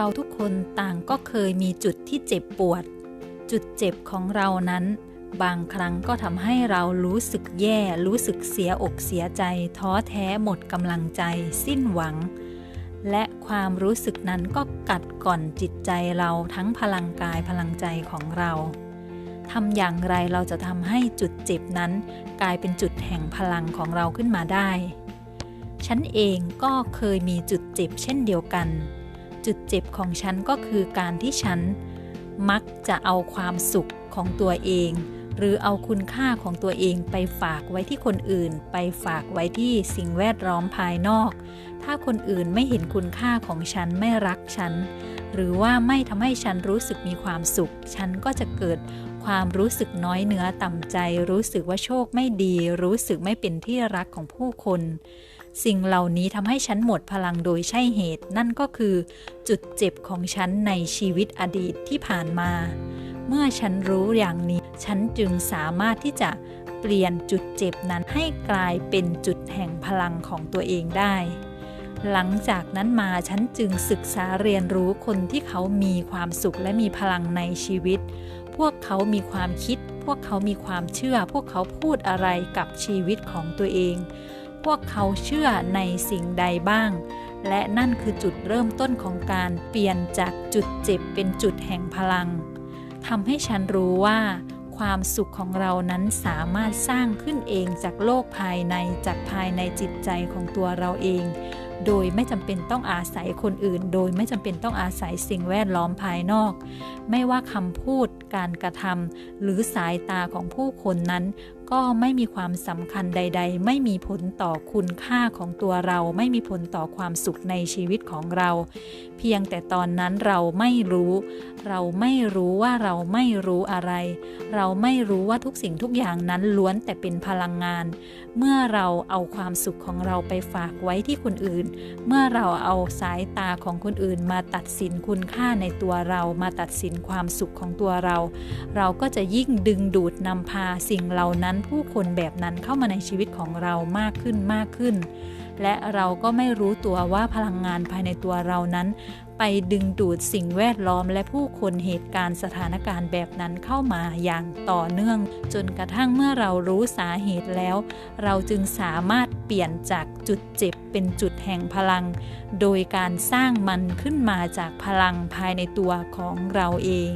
เราทุกคนต่างก็เคยมีจุดที่เจ็บปวด จุดเจ็บของเรานั้น บางครั้งก็ทำให้เรารู้สึกแย่ รู้สึกเสียอกเสียใจ ท้อแท้หมดกำลังใจ สิ้นหวัง และความรู้สึกนั้นก็กัดก่อนจิตใจเราทั้งพลังกายพลังใจของเราทำอย่างไรเราจะทำให้จุดเจ็บนั้น กลายเป็นจุดแห่งพลังของเราขึ้นมาได้ ฉันเองก็เคยมีจุดเจ็บเช่นเดียวกัน จุดเจ็บของฉันก็คือการที่ฉัน มักจะเอาความสุขของตัวเอง หรือเอาคุณค่าของตัวเองไปฝากไว้ที่คนอื่น ไปฝากไว้ที่สิ่งแวดล้อมภายนอก ถ้าคนอื่นไม่เห็นคุณค่าของฉันไม่รักฉัน หรือว่าไม่ทำให้ฉันรู้สึกมีความสุข ฉันก็จะเกิดความรู้สึกน้อยเนื้อต่ำใจ รู้สึกว่าโชคไม่ดี รู้สึกไม่เป็นที่รักของผู้คน สิ่งเหล่านี้ทำให้ฉันหมดพลังโดยใช่เหตุ นั่นก็คือ จุดเจ็บของฉันในชีวิตอดีตที่ผ่านมา เมื่อฉันรู้อย่างนี้ ฉันจึงสามารถที่จะเปลี่ยนจุดเจ็บนั้นให้กลายเป็นจุดแห่งพลังของตัวเองได้ หลังจากนั้นมาฉันจึงศึกษาเรียนรู้คนที่เขามีความสุขและมีพลังในชีวิต พวกเขามีความคิด พวกเขามีความเชื่อ พวกเขาพูดอะไรกับชีวิตของตัวเอง วกเขาเชื่อในสิ่งใดบ้าง และนั่นคือจุดเริ่มต้นของการเปลี่ยนจากจุดเจ็บเป็นจุดแห่งพลังทำให้ฉันรู้ว่า ความสุขของเรานั้นสามารถสร้างขึ้นเองจากโลกภายในจากภายในจิตใจของตัวเราเอง โดยไม่จำเป็นต้องอาศัยคนอื่น โดยไม่จำเป็นต้องอาศัยสิ่งแวดล้อมภายนอก ไม่ว่าคำพูดการกระทำหรือสายตาของผู้คนนั้น ก็ไม่มีความสำคัญใด ๆ ไม่มีผลต่อคุณค่าของตัวเรา ไม่มีผลต่อความสุขในชีวิตของเรา เพียงแต่ตอนนั้นเราไม่รู้ เราไม่รู้ว่าเราไม่รู้อะไร เราไม่รู้ว่าทุกสิ่งทุกอย่างนั้นล้วนแต่เป็นพลังงาน เมื่อเราเอาความสุขของเราไปฝากไว้ที่คนอื่น เมื่อเราเอาสายตาของคนอื่นมาตัดสินคุณค่าในตัวเรามาตัดสินนความสุขของตัวเรา เราก็จะยิ่งดึงดูดนำพาสิ่งเหล่านั้นผู้คนแบบนั้นเข้ามาในชีวิตของเรามากขึ้นมากขึ้น และเราก็ไม่รู้ตัวว่าพลังงานภายในตัวเรานั้น ไปดึงดูดสิ่งแวดล้อมและผู้คนเหตุการณ์สถานการณ์แบบนั้นเข้ามาอย่างต่อเนื่อง จนกระทั่งเมื่อเรารู้สาเหตุแล้ว เราจึงสามารถเปลี่ยนจากจุดเจ็บเป็นจุดแห่งพลัง โดยการสร้างมันขึ้นมาจากพลังภายในตัวของเราเอง